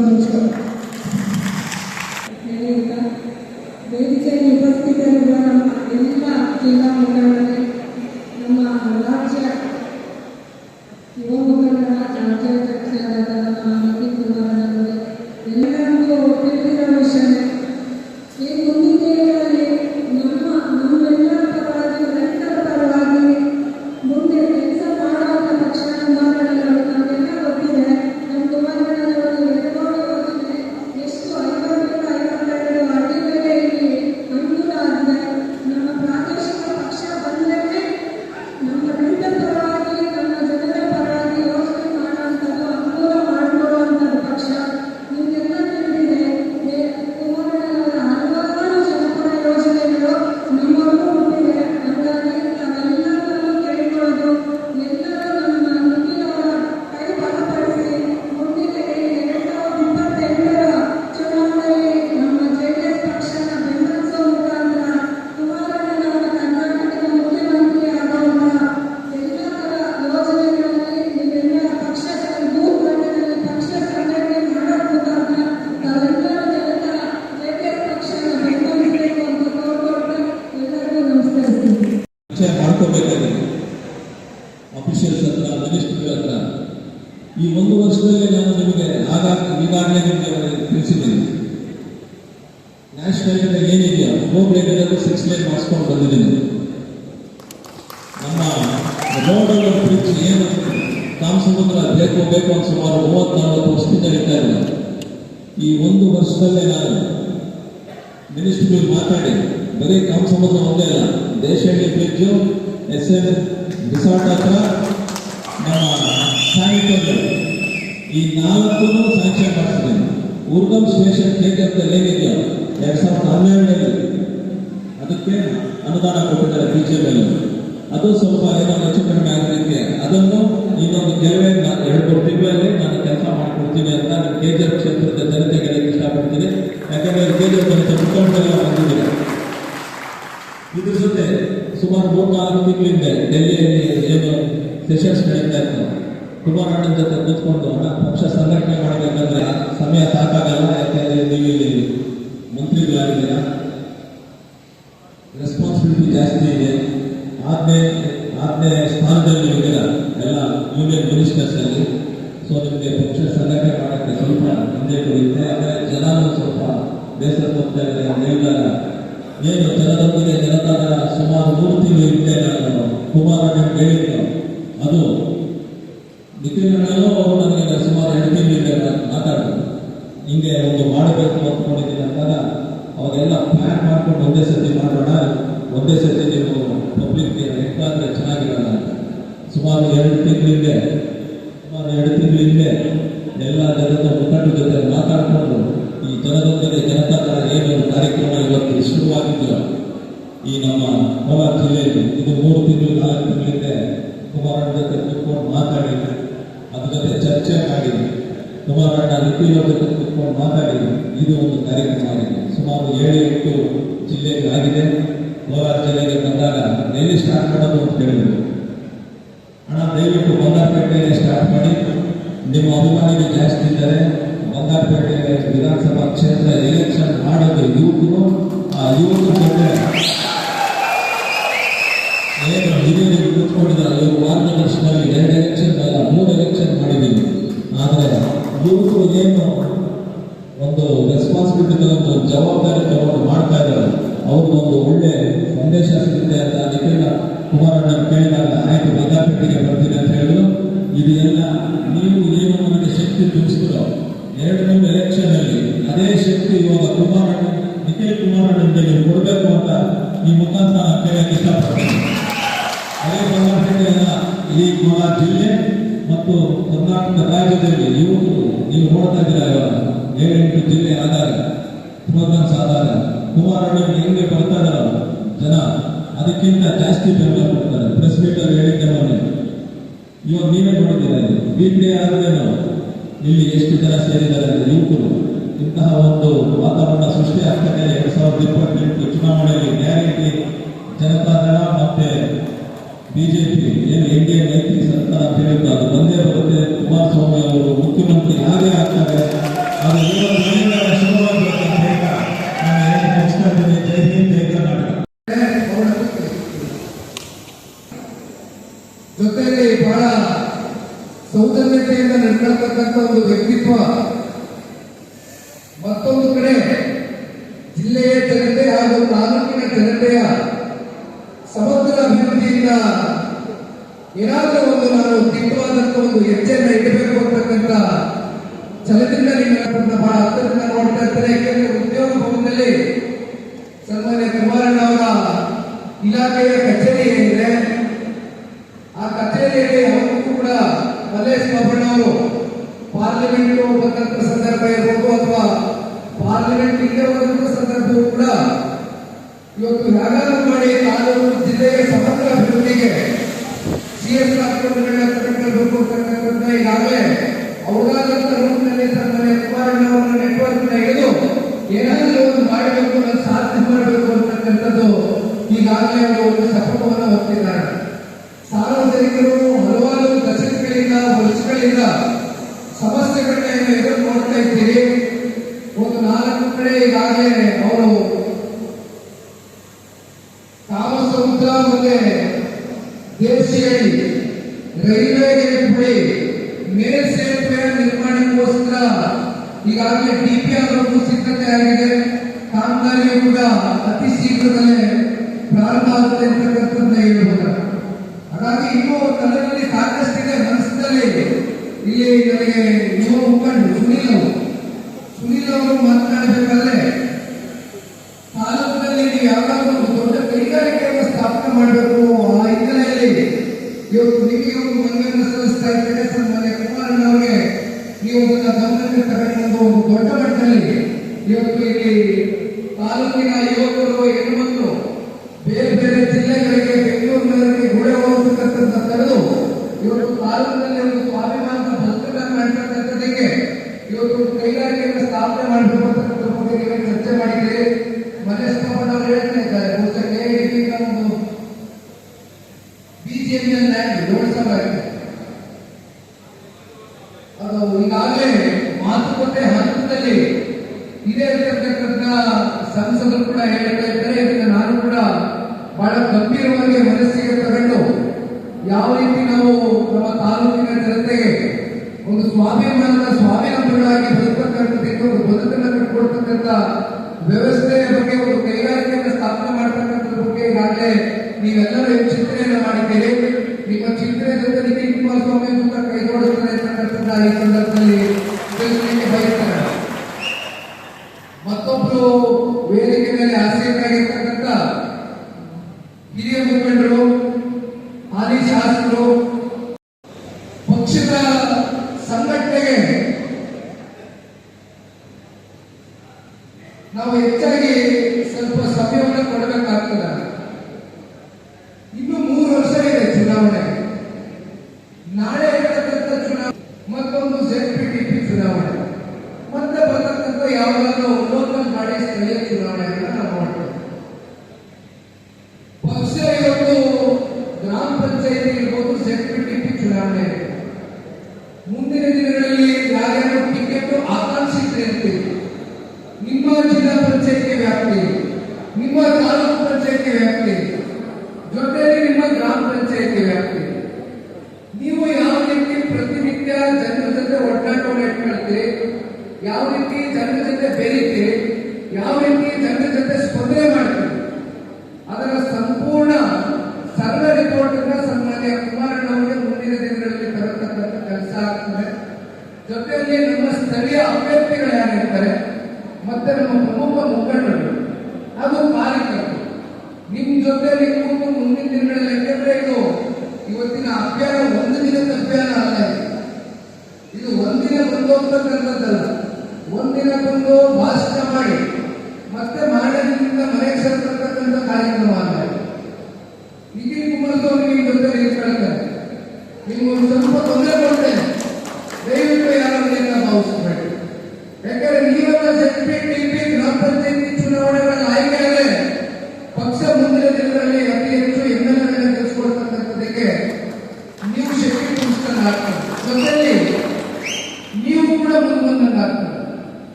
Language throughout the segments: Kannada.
Let's. Hospete bridge S L resort ಹತ್ರ ನಮ್ಮ ಸ್ಯಾನಿಟೋರಿಯಂ ಈ ನಾಲ್ಕು ಸ್ಯಾಂಕ್ಷನ್ ಮಾಡಿಸಿದ್ದೇನೆ ಊರ್ಗಮ್ ಸ್ಪೇಷನ್ ಥಿಯೇಟರ್ದಲ್ಲಿ ಏನಿದೆಯೋ ಎರಡು ಸಾವಿರದ ಹನ್ನೆರಡರಲ್ಲಿ ಅದಕ್ಕೆ ಅನುದಾನ ಕೊಟ್ಟಿದ್ದಾರೆ ಬಿ ಜೆ ಪಿಯಲ್ಲಿ ಅದು ಸ್ವಲ್ಪ ಏನೋ ಹೆಚ್ಚು ಕಡಿಮೆ ಆಗಲಿಕ್ಕೆ ಅದನ್ನು ಇನ್ನೊಂದು ಕೆಲವೇ ಎರಡು ಕೋಟಿ ನಾನು ಕೆಲಸ ಮಾಡಿಕೊಡ್ತೀನಿ ಅಂತ ನಾನು ಕೆ ಜಿ ಎಫ್ ಕ್ಷೇತ್ರದ ಜನತೆಗೆ ಇಷ್ಟಪಡ್ತೀನಿ. ಯಾಕಂದರೆ ಕೆ ಜಿ ಎಫ್ ಜನತೆ ಮುಖಂಡರೆಲ್ಲ ಇದ್ರ ಜೊತೆ ಸುಮಾರು ಮೂರ್ನಾಲ್ಕು ತಿಂಗಳಿಂದ ಡೆಲ್ಲಿಯಲ್ಲಿ ಏನು ಸೆಷನ್ಸ್ ನಡೀತಾ ಇತ್ತು. ಕುಮಾರಣ್ಣನ ಜೊತೆ ಕೂತ್ಕೊಂಡು ಪಕ್ಷ ಸಂಘಟನೆ ಮಾಡಬೇಕಂದ್ರೆ ಸಮಯ ಸಾಕಾಗ ಸುಮಾರು ಎರಡು ತಿಂಗಳಿಂದೆ, ಸುಮಾರು ಎರಡು ತಿಂಗಳ ಹಿಂದೆ ಎಲ್ಲ ಜನದ ಮುಖಂಡರ ಜೊತೆ ಮಾತಾಡಿಕೊಂಡು ಈ ಜನದೊಂದಿಗೆ ಜನತಾ ದಳ ಏನೊಂದು ಕಾರ್ಯಕ್ರಮ ಇವತ್ತು ಶುರುವಾಗಿದ್ದು, ಈ ನಮ್ಮ ಕೋಲಾರ ಜಿಲ್ಲೆಯಲ್ಲಿ ಇದು ಮೂರು ತಿಂಗಳು, ನಾಲ್ಕು ತಿಂಗಳಿಂದ ಕುಮಾರಣ್ಣ ಜೊತೆ ಕೂತ್ಕೊಂಡು ಮಾತಾಡಿದ್ವಿ ಅದ್ರ ಜೊತೆ ಚರ್ಚೆ ಮಾಡಿದ್ದೆ, ಕುಮಾರಣ್ಣ ನಿಖಿಲ್ ಜೊತೆ ಕೂತ್ಕೊಂಡು ಮಾತಾಡಿ ಇದು ಒಂದು ಕಾರ್ಯಕ್ರಮ ಆಗಿದೆ. ಸುಮಾರು ಏಳು ಎಂಟು ಜಿಲ್ಲೆಗಳಾಗಿದೆ. ಕೋಲಾರ ಜಿಲ್ಲೆಗೆ ಬಂದಾಗ ಎಲ್ಲಿ ಸ್ಟಾರ್ಟ್ ಮಾಡೋದು ಅಂತ ಹೇಳಿದ್ರು. ಹಣ ದಯವಿಟ್ಟು ಬಂಗಾರಪೇಟೆಯಲ್ಲಿ ಸ್ಟಾರ್ಟ್ ಮಾಡಿ. ನಿಮ್ಮ ಅಭಿಮಾನಿಗಳು ಜಾಸ್ತಿ ಇದ್ದಾರೆ. ಬಂಗಾರಪೇಟೆ ವಿಧಾನಸಭಾ ಕ್ಷೇತ್ರ ಎಲೆಕ್ಷನ್ ಮಾಡೋದು ಯುವಕರು, ಆ ಯುವಕರ ಏನು ಹಿರಿಯರಿಗೆ ಕೂತ್ಕೊಂಡಿದ್ದಾರೆ? ಇವರು ಮಾರ್ಗದರ್ಶನದಲ್ಲಿ ಎರಡು ಎಲೆಕ್ಷನ್ ಅಲ್ಲ, ಮೂರು ಎಲೆಕ್ಷನ್ ಮಾಡಿದ್ದೀವಿ ಆದರೆ ಯುವಕರು ಏನು ಒಂದು ರೆಸ್ಪಾನ್ಸಿಬಿಲಿಟಿ ಒಂದು ಜವಾಬ್ದಾರಿ ಈ ಕೋಲಾರ ಜಿಲ್ಲೆ ಮತ್ತು ಕರ್ನಾಟಕ ರಾಜ್ಯದಲ್ಲಿ ಇವತ್ತು ನೀವು ನೋಡ್ತಾ ಇದ್ದೀರಾ ಇವಾಗ? ಏಳೆಂಟು ಜಿಲ್ಲೆ ಆಧಾರ ಪ್ರೋಗ್ರಾಮ್ಸ್ ಆದಾಗ ಕುಮಾರಣ್ಣನಿಗೆ ಹೆಂಗೆ ಬರ್ತಾ ಇದಾರ ಜನ? ಅದಕ್ಕಿಂತ ಜಾಸ್ತಿ ಬೆಂಬಲ ಕೊಡ್ತಾರೆ. ಪ್ರೆಸ್ ಮೀಟ್ ಅಲ್ಲಿ ಹೇಳಿದ್ದೆ ಮೊನ್ನೆ. ಇವಾಗ ನೀವೇ ನೋಡಿದ್ದೀರಾ ವೀಕ್ ಡೇ ಆದ್ರೇನು ಇಲ್ಲಿ ಎಷ್ಟು ಜನ ಸೇರಿದ್ದಾರೆ ಅಂದರೆ ಯುವಕರು ಇಂತಹ ಒಂದು ವಾತಾವರಣ ಸೃಷ್ಟಿ ಆಗ್ತದೆ ಎರಡ್ ಸಾವಿರದ ಇಪ್ಪತ್ತೆಂಟು ಚುನಾವಣೆಯಲ್ಲಿ ಗ್ಯಾರಂಟಿ ಜನತಾದಳ ಮತ್ತೆ ಬಿಜೆಪಿ, ಏನು ಎನ್ ಡಿ ಎ ಮೈತ್ರಿ ಸರ್ಕಾರ ಹೇಳಿದ್ದು ಅದು ಬಂದೇ ಬರುತ್ತೆ ಕುಮಾರಸ್ವಾಮಿ ಅವರು ಮುಖ್ಯಮಂತ್ರಿ ಯಾರೇ ಆಗ್ತಾರೆ. ಅದು ಜೊತೆಗೆ ಬಹಳ ಸೌಜನ್ಯತೆಯಿಂದ ನಡ್ಕೊಳ್ತಕ್ಕಂಥ ಒಂದು ವ್ಯಕ್ತಿತ್ವ ಮತ್ತೊಂದು ಕಡೆ ಜಿಲ್ಲೆಯ ಜನತೆ ಹಾಗೂ ತಾಲೂಕಿನ ಜನತೆಯ ಅಭಿವೃದ್ಧಿಯಿಂದ ಏನಾದರೂ ಒಂದು ನಾನು ದಿಟ್ಟವಾದಂತ ಒಂದು ಹೆಜ್ಜೆಯನ್ನ ಇಡಬೇಕು ಅಂತಕ್ಕಂಥ ಛಲದಿಂದ ಬಹಳ ಹತ್ತಿರದಿಂದ ನೋಡ್ತಾ ಇರ್ತಾರೆ. ಯಾಕೆಂದ್ರೆ ಉದ್ಯೋಗ ಭವನದಲ್ಲಿ ಸನ್ಮಾನ್ಯ ಕುಮಾರಣ್ಣ ಅವರ ಇಲಾಖೆಯ ಕಚೇರಿ ಏನಿದೆ, ಆ ಕಚೇರಿಯಲ್ಲಿ ಅವರಿಗೂ ಕೂಡ ಮಲ್ಲೇಶ್ ಬಾಬಣ್ಣ ಅವರು ಪಾರ್ಲಿಮೆಂಟ್ ಬಂದಂತ ಸಂದರ್ಭ ಇರ್ಬೋದು ಅಥವಾ ಪಾರ್ಲಿಮೆಂಟ್ ಇಲ್ಲೇ ಬಂದಂತ ಸಂದರ್ಭವೂ ಕೂಡ ಇವತ್ತು ಯಾಗಾರ ಮಾಡಿ ತಾಲೂಕು ಜಿಲ್ಲೆಯ ಸಮಗ್ರ ಅಭಿವೃದ್ಧಿಗೆ ಸಿಎಸ್ ಕಟ್ಟಿಕೊಳ್ಬೇಕು ಅಂತಕ್ಕಂಥ ಈಗಾಗಲೇ ಅವರಾದಂತ ರೂಪದಲ್ಲಿ ಸನ್ಮಾನ್ಯ ಕುಮಾರಣ್ಣ ಅವರ ನೆಟ್ವರ್ಕ್ ಹಿಡಿದು ಏನಾದರೂ ಒಂದು ಮಾಡಬೇಕು ಅದನ್ನು ಸಾಧನೆ ಮಾಡಬೇಕು ಅಂತಕ್ಕಂಥದ್ದು ಈಗಾಗಲೇ ಒಂದು ಸಫಲವನ್ನು ಹೊತ್ತಿದ್ದಾರೆ. ಸಾರ್ವಜನಿಕರು ಹಲವಾರು ದಶಕಗಳಿಂದ, ವರ್ಷಗಳಿಂದ ಸಮಸ್ಯೆಗಳನ್ನ ಎದುರು ನೋಡ್ತಾ ಇದ್ದೀರಿ. ಒಂದು ನಾಲ್ಕು ಕಡೆ ಈಗಾಗಲೇ ಅವರು ಕಾಮಸಮುದ್ರ ಮತ್ತೆ ದೇಶಿಯಡಿ ರೈಲ್ವೆ ಗೇಟ್ ಬಳಿ ಮೇಲ್ ಸೇತುವೆ ನಿರ್ಮಾಣಕ್ಕೋಸ್ಕರ ಈಗಾಗಲೇ ಡಿಪಿಆರ್ ಸಿದ್ಧತೆ ಆಗಿದೆ. ಕಾಮಗಾರಿಯು ಕೂಡ ಅತಿ ಶೀಘ್ರದಲ್ಲೇ ಪ್ರಾರಂಭ ಆಗುತ್ತೆ ಅಂತಕ್ಕಂಥದ್ದನ್ನ ಹೇಳ್ಬೋದು ಹಾಗಾಗಿ ಇನ್ನೂ ತಲೆಯಲ್ಲಿ ಸಾಕಷ್ಟಿದೆ. ಮನಸ್ಸಿನಲ್ಲಿ ಇಲ್ಲಿ ನನಗೆ ಯುವ ಮುಖಂಡ ಸುನೀಲ್ ಅವರು ಸುನೀಲ್ ಅವರು ಮಾತನಾಡಬೇಕಾದ್ರೆ ತಾಲೂಕಿನಲ್ಲಿ ನೀವು ಯಾವ್ದಾದ್ರು ಒಂದು ದೊಡ್ಡ ಕೈಗಾರಿಕೆಯನ್ನು ಸ್ಥಾಪನೆ ಮಾಡಬೇಕು ಆ ಹಿನ್ನೆಲೆಯಲ್ಲಿ ಇವತ್ತು ನಿಮಗೆ ಒಂದು ಮನವಿಯನ್ನು ಸಲ್ಲಿಸ್ತಾ ಇದ್ದೇನೆ ಸನ್ಮಾನ್ಯ ಕುಮಾರಣ್ಣ ಅವರಿಗೆ ಅದನ್ನ ಗಮನಕ್ಕೆ ಒಂದು ದೊಡ್ಡ ಮಟ್ಟದಲ್ಲಿ ಇವತ್ತು ಇಲ್ಲಿ ತಾಲೂಕಿನ ಯುವಕರು ಹೆಣ್ಣುಮಕ್ಕಳು ಬೇರೆ ಬೇರೆ ಜಿಲ್ಲೆಗಳಿಗೆ ಬೆಂಗಳೂರಿನಲ್ಲಿ ಗುಳೆ ಹೋಗತಕ್ಕಂಥ ತಡೆದು ಇವತ್ತು ತಾಲೂಕಿನಲ್ಲಿ ಒಂದು ಸ್ವಾಭಿಮಾನದ ಬದುಕನ್ನ ಮಾಡಿರ್ತಕ್ಕಂಥದ್ದಕ್ಕೆ ಇವತ್ತು ಕೈಗಾರಿಕೆಯನ್ನು ಸ್ಥಾಪನೆ ಮಾಡಬೇಕು ಅಂತಕ್ಕಂಥ ಬಗ್ಗೆ ನೀವೇ ಚರ್ಚೆ ಮಾಡಿದ್ದೀರಿ ಮಲ್ಲೇಶ್ ಬಾಬಣ್ಣ ಅವರು ಹೇಳ್ತಾ ಇದ್ದಾರೆ ಬಹುಶಃ ಕೆಎಡಿಪಿ ಒಂದು ಬಿಜೆಪಿಯಲ್ಲಿ ಲ್ಯಾಂಡ್ ಏಳು ಸಾವಿರ ಆಗಿದೆ ಅದು ಈಗಾಗಲೇ ಮಾತುಕತೆ ಹಂತದಲ್ಲಿ ಇದೆ ಅಂತಕ್ಕಂಥ ಸಂಸದರು ಕೂಡ ಹೇಳ್ತಾ ಇದ್ದಾರೆ ಇದನ್ನ ನಾನು ಕೂಡ ಬಹಳ ಗಂಭೀರವಾಗಿ ಮನಸ್ಸಿಗೆ ತಗೊಂಡು ಯಾವ ರೀತಿ ನಾವು ನಮ್ಮ ತಾಲೂಕಿನ ಜನತೆಗೆ ಒಂದು ಸ್ವಾಭಿಮಾನದ ಸ್ವಾವಲಂಬಿಗಳಾಗಿ ಬದುಕತಕ್ಕಂಥದ್ದಕ್ಕೆ ಒಂದು ಬದುಕನ್ನು ಕಟ್ಟಿಕೊಡ್ತಕ್ಕಂಥ ವ್ಯವಸ್ಥೆಯ ಬಗ್ಗೆ ಒಂದು ಕೈಗಾರಿಕೆಯನ್ನು ಸ್ಥಾಪನೆ ಮಾಡ್ತಕ್ಕಂಥದ್ರ ಬಗ್ಗೆ ಈಗಾಗಲೇ ನೀವೆಲ್ಲರೂ ಚಿಂತನೆಯನ್ನು ಮಾಡಿದ್ದೀರಿ. ನಿಮ್ಮ ಚಿಂತನೆ ಜೊತೆ ನಿಮಗೆ ಕುಮಾರಸ್ವಾಮಿ ಕೂಡ ಕೈ ಜೋಡಿಸ್ತಾರೆ ಅಂತಕ್ಕಂಥದ್ದನ್ನ ಈ ಸಂದರ್ಭದಲ್ಲಿ ನಾವು ಹೆಚ್ಚಾಗಿ ಸ್ವಲ್ಪ ಸಮಯವನ್ನು ಕೊಡಬೇಕಾಗ್ತದೆ.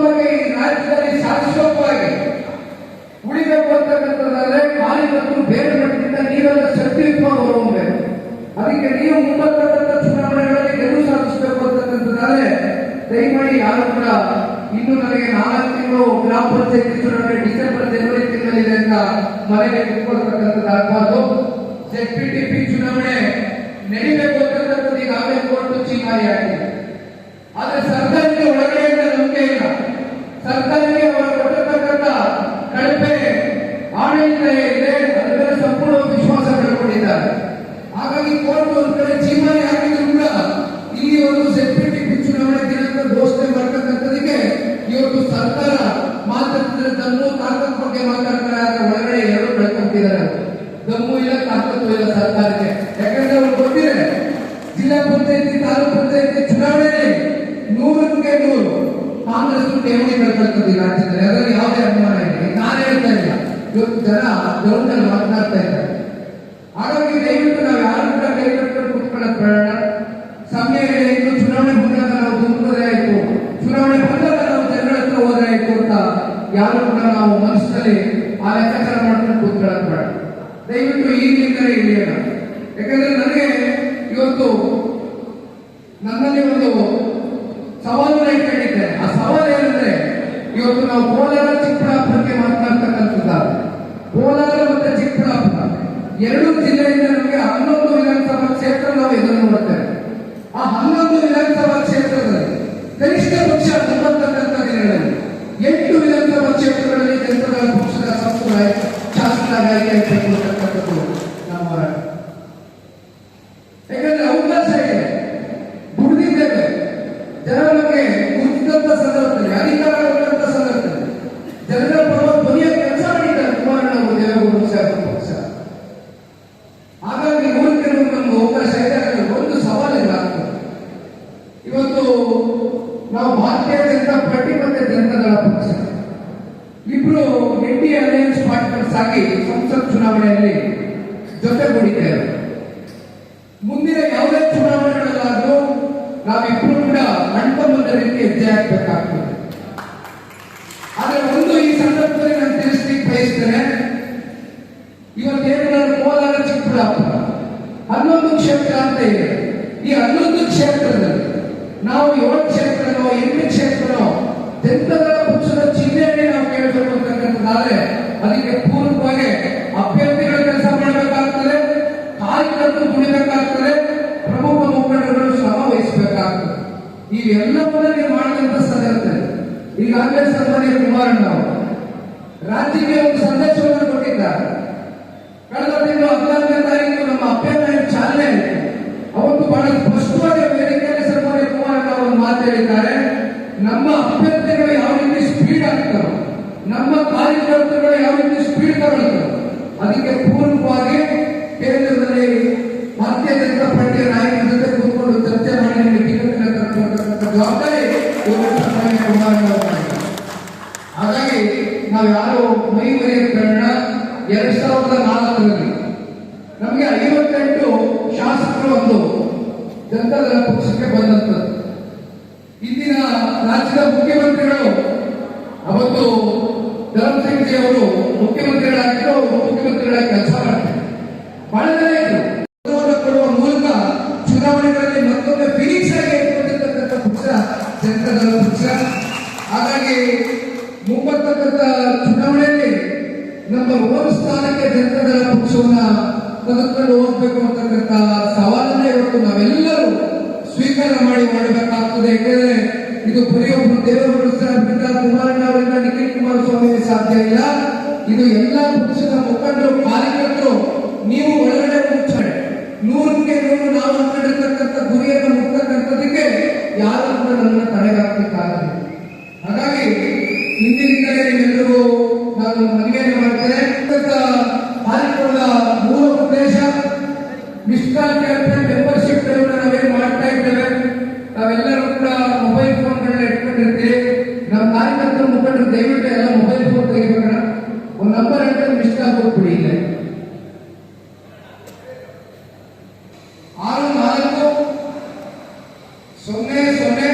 ಸದೃಢವಾಗಿ ಈ ರಾಜ್ಯದಲ್ಲಿ ಶಾಶ್ವತವಾಗಿ ಉಳಿಬೇಕು ಅಂತಕ್ಕಂಥದ್ದಾದ್ರೆ ಕಾರ್ಯಕರ್ತರು ಬೇರೆ ಮಟ್ಟದಿಂದ ನೀವೆಲ್ಲ ಶಕ್ತಿಯುತವಾಗಿ ಹೊರಹೊಮ್ಮಬೇಕು ಅದಕ್ಕೆ ನೀವು ಮುಂಬರ್ತಕ್ಕಂಥ ಚುನಾವಣೆಗಳಲ್ಲಿ ಗೆಲುವು ಸಾಧಿಸಬೇಕು ಅಂತಕ್ಕಂಥದ್ದಾದ್ರೆ ದಯಮಾಡಿ ಯಾರು ಕೂಡ ಇನ್ನು ನನಗೆ ನಾಲ್ಕು ತಿಂಗಳು ಗ್ರಾಮ ಪಂಚಾಯತಿ ಚುನಾವಣೆ ಡಿಸೆಂಬರ್ ಜನವರಿ ತಿಂಗಳಿದೆ ಅಂತ ಮನೆಗೆ ಕುತ್ಕೊಳ್ತಕ್ಕಂಥದ್ದು ಆಗಬಾರ್ದು. ಪಿ ಚುನಾವಣೆ ನಡಿಬೇಕು ಅಂತಕ್ಕಂಥದ್ದು ಈಗಾಗಲೇ ಕೋರ್ಟ್ ಚೀಮಾರಿ ಆಗಿದೆ ಆದ್ರೆ ಸರ್ಕಾರಕ್ಕೆ ಒಳಗಡೆಯಿಂದ ನಂಬಿಕೆ ಇಲ್ಲ. ಸರ್ಕಾರಕ್ಕೆ ಅವರು ಕೊಟ್ಟಿರ್ತಕ್ಕಂಥ ಕಳಪೆ ಆಡಳಿತ ಇದೆ ಅದರ ಸಂಪೂರ್ಣ ವಿಶ್ವಾಸ ಕಳ್ಕೊಂಡಿದ್ದಾರೆ. ಹಾಗಾಗಿ ಕೋರ್ಟ್ ಒಂದು ಕಡೆ ಚೀಮಾರಿ ಹಾಕಿದ್ರು ಕೂಡ ಇಲ್ಲಿ ಒಂದು ಸೆಕ್ಯೂರಿಟಿ ಚುನಾವಣೆ ದಿನಾಂಕ ಘೋಷಣೆ ಮಾಡ್ತಕ್ಕಂಥದಕ್ಕೆ ಇವತ್ತು ಸರ್ಕಾರ ಮಾತಾಡ್ತಿದ್ರೆ ತಮ್ಮ ತಾಕತ್ ಬಗ್ಗೆ ಮಾತಾಡ್ತಾರೆ ಆದ್ರೆ ಒಳಗಡೆ ಎರಡು ಕಳ್ಕೊಂತಿದ್ದಾರೆ ದಮ್ಮು ಇಲ್ಲ, ತಾಕತ್ತು ಇಲ್ಲ ಸರ್ಕಾರಕ್ಕೆ. ಯಾಕಂದ್ರೆ ಅವ್ರು ಗೊತ್ತಿದೆ ಜಿಲ್ಲಾ ಪಂಚಾಯತಿ ತಾಲೂಕು ಪಂಚಾಯತಿ ಚುನಾವಣೆಯಲ್ಲಿ ನೂರಕ್ಕೆ ನೂರು ಕಾಂಗ್ರೆಸ್ ಠೇವಣಿ ಕಳ್ಕೊಳ್ತದೆ ಈ ಅದರಲ್ಲಿ ಯಾವುದೇ ಅನುಮಾನ ಈಗ ನಾನು ಹೇಳ್ತಾ ಇಲ್ಲ. ಇವತ್ತು ಜನ ಗ್ರೌಂಡ್ ಅಲ್ಲಿ ಮಾತನಾಡ್ತಾ ಇದ್ದಾರೆ. ಹಾಗಾಗಿ ದಯವಿಟ್ಟು ನಾವು ಯಾರು ಕೂಡ ಕೈ ಕಟ್ಕೊಂಡು ಕುತ್ಕೊಳ್ಳೋದು ಬೇಡ ಸಮಯ ಇದೆ ಚುನಾವಣೆ ಬಂದಾಗ ನಾವು ದುಂಬಿದ್ರೆ ಆಯ್ತು. ಚುನಾವಣೆ ಬಂದಾಗ ನಾವು ಜನರ ಹತ್ರ ಹೋದ್ರೆ ಆಯ್ತು ಅಂತ ಯಾರು ಕೂಡ ನಾವು ಮನಸ್ಸಲ್ಲಿ ಆ ಲೆಕ್ಕಾಚಾರ ಮಾಡ್ಕೊಂಡು ಕೂತ್ಕೊಳ್ಳೋದು ಬೇಡ. ದಯವಿಟ್ಟು ಈಗಿಂದಲೇ ಇಳಿಯೋಣ ಯಾಕಂದ್ರೆ ನನಗೆ ಇವತ್ತು ನನ್ನಲ್ಲಿ ಒಂದು ಸವಾಲು ಏನಂದ್ರೆ ಇವತ್ತು ನಾವು ಕೋಲಾರ ಚಿಕ್ಕಬಳ್ಳಾಪುರಕ್ಕೆ ಮಾತನಾಡ್ತಕ್ಕಂಥದ್ದು. ಕೋಲಾರ ಮತ್ತೆ ಚಿಕ್ಕಬಳ್ಳಾಪುರ. ಎರಡು ಜಿಲ್ಲೆಯಿಂದ ನಮಗೆ ಹನ್ನೊಂದು ವಿಧಾನಸಭಾ ಕ್ಷೇತ್ರ ನಾವು ಎದುರು ನೋಡುತ್ತೇವೆ ಆ ಹನ್ನೊಂದು ವಿಧಾನಸಭಾ ಕ್ಷೇತ್ರದಲ್ಲಿ ಕನಿಷ್ಠ ಪಕ್ಷ ಮೂವತ್ತಕ್ಕಂಥ ದಿನಗಳಲ್ಲಿ ಎಂಟು ವಿಧಾನಸಭಾ ಕ್ಷೇತ್ರಗಳಲ್ಲಿ ಜನಪದ ಪಕ್ಷದ ಸಂಸದ ಶಾಸಕರಾಗಿ ಅಂತಕ್ಕಂಥದ್ದು ನಮ್ಮ ಯಾಕಂದ್ರೆ ಅವಕಾಶ ಇದೆ. ದುಡಿದಿದ್ದೇವೆ. ಜನರ ನಮಗೆ ಗುರುತಿದಂತ ಸಂದರ್ಭದಲ್ಲಿ ಅಧಿಕಾರ ಕೊಟ್ಟಂತ ಸಂದರ್ಭದಲ್ಲಿ ಜನರ ಪರ ಧ್ವನಿಯ ಕೆಲಸ ಮಾಡಿದ್ದಾರೆ ಕುಮಾರಣ್ಣ ಅವರು ದೇವೇಗೌಡರು ಶಾಸಕ ಪಕ್ಷ ಹಾಗಾಗಿ ಊರಿಗೆ ನಮ್ಗೆ ಅವಕಾಶ ಇದೆ ಅದರಲ್ಲಿ ಒಂದು ಸವಾಲು ಡಿ ಅಲಯನ್ಸ್ ಪಾರ್ಟ್ನರ್ಸ್ ಆಗಿ ಸಂಸತ್ ಚುನಾವಣೆಯಲ್ಲಿ ಜೊತೆಗೂಡಿದ್ದೇವೆ ಮುಂದಿನ ಯಾವುದೇ ಚುನಾವಣೆಗಳಲ್ಲಾದ್ರೂ ನಾವಿಬ್ರು ಕೂಡ ಅಂಟಮಂದ ರೀತಿ ಹೆಜ್ಜೆ ಹಾಕ್ಬೇಕಾಗ್ತದೆ ಆದ್ರೆ ಒಂದು ಈ ಸಂದರ್ಭದಲ್ಲಿ ನಾನು ತಿಳಿಸ್ಲಿಕ್ಕೆ ಬಯಸ್ತೇನೆ ಇವತ್ತೇನು ನಾನು ಚಿಕ್ಕಬಳ್ಳಾಪುರ ಹನ್ನೊಂದು ಕ್ಷೇತ್ರ ಅಂತ ಇದೆ. ಈ ಹನ್ನೊಂದು ಕ್ಷೇತ್ರದಲ್ಲಿ ನಾವು ಏಳು ಕ್ಷೇತ್ರನೋ, ಎಂಟು ಕ್ಷೇತ್ರನೋ ದಂತದ ಪಕ್ಷದ ಚಿಹ್ನೆಯನ್ನೇ ನಾವು ಕೇಳಬೇಕು ಅಂತಕ್ಕಂಥದ್ದಾದ್ರೆ ಅದಕ್ಕೆ ಪೂರ್ವವಾಗಿ ಅಭ್ಯರ್ಥಿಗಳ ಕೆಲಸ ಮಾಡಬೇಕಾಗ್ತದೆ, ಕಾರ್ಯಕರ್ತರು ದುಡಿಬೇಕಾಗ್ತದೆ, ಪ್ರಮುಖ ಮುಖಂಡರುಗಳು ಶ್ರಮ ವಹಿಸಬೇಕಾಗ್ತದೆ. ಇವೆಲ್ಲವನ್ನ ನೀವು ಮಾಡಿದಂತ ಸಂದರ್ಭದಲ್ಲಿ ಈಗಾಗಲೇ ಸನ್ಮಾನ್ಯ ಕುಮಾರಣ್ಣ ಅವರು ರಾಜ್ಯಕ್ಕೆ ಒಂದು ಸಂದೇಶವನ್ನು ಕೊಟ್ಟಿದ್ದಾರೆ. ನಮ್ಮ ಅಭ್ಯರ್ಥಿ ಚಾಲನೆ. ಇದೆ ಅವತ್ತು ಬಹಳ ಸ್ಪಷ್ಟವಾಗಿ ವೇದಿಕೆಯಲ್ಲಿ ಸನ್ಮಾನ್ಯ ಕುಮಾರ್ ಒಂದು ಮಾತು ಹೇಳಿದ್ದಾರೆ. ನಮ್ಮ ಅಭ್ಯರ್ಥಿಗಳು ಯಾವ ರೀತಿ ಸ್ಪೀಡ್ ಆಗ್ತಾರೋ ನಮ್ಮ ಕಾರ್ಯಕರ್ತರುಗಳು ಯಾವ ರೀತಿ ಸ್ಪೀಡ್ ತಗೊಳ್ತಾರೋ, ಅದಕ್ಕೆ ಪೂರ್ವವಾಗಿ ಕೇಂದ್ರದಲ್ಲಿ ಭಾರತೀಯ ಜನತಾ ಜೊತೆ ಕೂತ್ಕೊಂಡು ಚರ್ಚೆ ಮಾಡಿ ನಿಮಗೆ ಟಿಕೆಟ್ ತರ್ತಕ್ಕಂಥ ಜವಾಬ್ದಾರಿ ಇವತ್ತು ಸನ್ಮಾನ್ಯ ಕುಮಾರಣ್ಣ ಅವರು ಮಾಡಿದ್ದಾರೆ. ಹಾಗಾಗಿ ನಾವು ಯಾರು ಮೈ ಮರೆಯಕ್ಕೆ ಬೇಡ ಎರಡ್ ಸಾವಿರದ ನಾಲ್ಕರಲ್ಲಿ ನಮಗೆ ಐವತ್ತೆಂಟು ಶಾಸಕರು ಒಂದು ಜನತಾದಳ ಪಕ್ಷಕ್ಕೆ ಬಂದಂತದ್ದು ಇಂದಿನ ರಾಜ್ಯದ ಮುಖ್ಯಮಂತ್ರಿಗಳು ಅವತ್ತು ಧರಮ್ ಸಿಂಗ್ ಜಿ ಅವರು ಮುಖ್ಯಮಂತ್ರಿಗಳಾಗಿದ್ದು ಅವರು ಮುಖ್ಯಮಂತ್ರಿಗಳಾಗಿ ಕೆಲಸ ಮಾಡ್ತಾರೆ ಬಹಳ ಜನ ಇದ್ರು ಗೌರವ ಕೊಡುವ ಮೂಲಕ ಚುನಾವಣೆಗಳಲ್ಲಿ ಮತ್ತೊಮ್ಮೆ ಫಿನಿಕ್ಸ್ ಆಗಿ ಏರ್ಪಟ್ಟಿರ್ತಕ್ಕಂಥ ಪಕ್ಷ ಜನತಾದಳ ಪಕ್ಷ ಹಾಗಾಗಿ ಮುಂಬರ್ತಕ್ಕಂಥ ಚುನಾವಣೆಯಲ್ಲಿ ನಮ್ಮ ಓನ್ ಸ್ಥಾನಕ್ಕೆ ಜನತಾದಳ ಪಕ್ಷವನ್ನ ತೆಗೆದುಕೊಂಡು ಹೋಗ್ಬೇಕು ಅಂತಕ್ಕಂಥ ಸವಾಲನ್ನ ಇವತ್ತು ನಾವೆಲ್ಲರೂ ಸ್ವೀಕಾರ ಮಾಡಿ ಮಾಡಬೇಕಾಗ್ತದೆ ಯಾಕಂದ್ರೆ ಇದು ಬರೀ ಒಬ್ಬರು ದೇವೇಗೌಡರು ಸರ್ ಬಿಟ್ಟ ಕುಮಾರಣ್ಣ ಅವರಿಂದ ನಿಖಿಲ್ ಕುಮಾರಸ್ವಾಮಿಗೆ ಸಾಧ್ಯ ಇಲ್ಲ ಇದು ಎಲ್ಲಾ ಪಕ್ಷದ ಮುಖಂಡರು ಕಾರ್ಯಕರ್ತರು ನೀವು ಒಳಗಡೆ ಮುಚ್ಚಡೆ ನೂರಕ್ಕೆ ನೂರು ನಾವು ಅಂದ್ಕೊಂಡಿರ್ತಕ್ಕಂಥ ಗುರಿಯನ್ನು ಮುಟ್ಟತಕ್ಕಂಥದಕ್ಕೆ ಯಾರು ಕೂಡ ನಮ್ಮನ್ನ ತಡೆಗಾಕ್ಲಿಕ್ಕಾಗಲ್ಲ ಹಾಗಾಗಿ ಇಂದಿನಿಂದಲೇ ನಿಮ್ಮೆಲ್ಲರೂ ನಾನು ಮನವಿಯನ್ನು ಮಾಡ್ತೇನೆ. ಕಾರ್ಯಕ್ರಮದ ಮೂಲ ಉದ್ದೇಶ ಮಿಸ್ಕಾಲ್ ಕ್ಯಾಂಪೇನ್ ಮೆಂಬರ್ಶಿಪ್ ನಾವೇನು ಮಾಡ್ತಾ ಇದ್ದೇವೆ ನಾವೆಲ್ಲರೂ ಕೂಡ ಮೊಬೈಲ್ ಫೋನ್ಗಳನ್ನ ಇಟ್ಕೊಂಡಿರ್ತೀವಿ ನಮ್ಮ ಕಾರ್ಯಕರ್ತರ ಮುಖಂಡರು ದಯವಿಟ್ಟು ಎಲ್ಲ ಮೊಬೈಲ್ ಫೋನ್ ತೆಗಿಬೇಕಣ ಒಂದು ನಂಬರ್ ಹೇಳ್ತಾರೆ ಮಿಸ್ ಕಾಲ್ ಕೊಟ್ಬಿಡಿ ಇಲ್ಲೇ ಆರು ನಾಲ್ಕು ಸೊನ್ನೆ ಸೊನ್ನೆ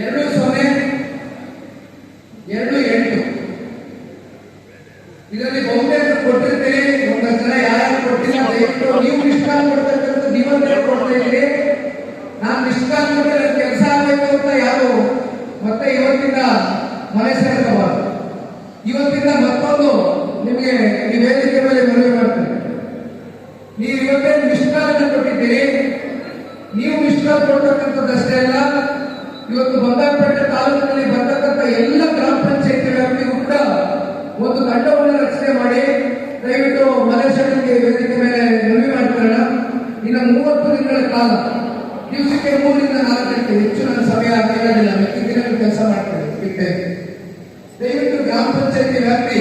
ಎರಡು ಸೊನ್ನೆ ಎರಡು ಎಂಟು ಬಹುತೇಕ ಕೊಟ್ಟಿರ್ತೀರಿ? ಒಂದಷ್ಟು ಜನ ಯಾರು ಕೊಟ್ಟಿಲ್ಲ ನೀವು ಮಿಸ್ ಕಾಲ್ ಕೊಡ್ತಕ್ಕಂಥ ನೀವೊಂದೇ ಕೊಡ್ತಾ ನಾನು ಮಿಸ್ ಕಾಲ್ ಕೊಟ್ಟರೆ ಕೆಲಸ ಆಗಬೇಕು ಅಂತ ಯಾರು? ಮತ್ತೆ ಇವತ್ತಿನ ಮನೆ ಸೇರ್ಕೋಬಾರ್ದು ಇವತ್ತಿಂದ ಮತ್ತೊಂದು ನಿಮಗೆ ಈ ವೇದಿಕೆ ಮೇಲೆ ಮನವಿ ಮಾಡ್ತೀನಿ. ನೀವು ಇವತ್ತೇ ಕಾಲ್ ಕೊಟ್ಟಿದ್ದೀರಿ ನೀವು ಮಿಸ್ ಕಾಲ್ ಕೊಡ್ತಕ್ಕಂಥದ್ದಷ್ಟೇ ಅಲ್ಲ ಇವತ್ತು ಬಂಗಾರಪೇಟೆ ತಾಲೂಕಿನಲ್ಲಿ ಬರ್ತಕ್ಕಂಥ ಎಲ್ಲ ಗ್ರಾಮ ಪಂಚಾಯತಿ ವ್ಯಾಪ್ತಿಗೂ ಕೂಡ ಒಂದು ತಂಡವನ್ನು ರಚನೆ ಮಾಡಿ ದಯವಿಟ್ಟು ಮಲೇಶ್ವರನಿಗೆ ವೇದಿಕೆ ಮೇಲೆ ಮನವಿ ಮಾಡ್ತಾರಣ ಇನ್ನು ಮೂವತ್ತು ದಿನಗಳ ಕಾಲ. ದಿವಸಕ್ಕೆ ಮೂರಿಂದ ನಾಲ್ಕು ಗಂಟೆ ಹೆಚ್ಚು ನನ್ನ ಸಮಯ ಕೇಳೋದಿಲ್ಲ ಮಿಕ್ಕಿದ ದಿನ ಕೆಲಸ ಮಾಡ್ತೇನೆ, ಬಿಟ್ಟೆ. ದಯವಿಟ್ಟು ಗ್ರಾಮ ಪಂಚಾಯತಿ ವ್ಯಾಪ್ತಿ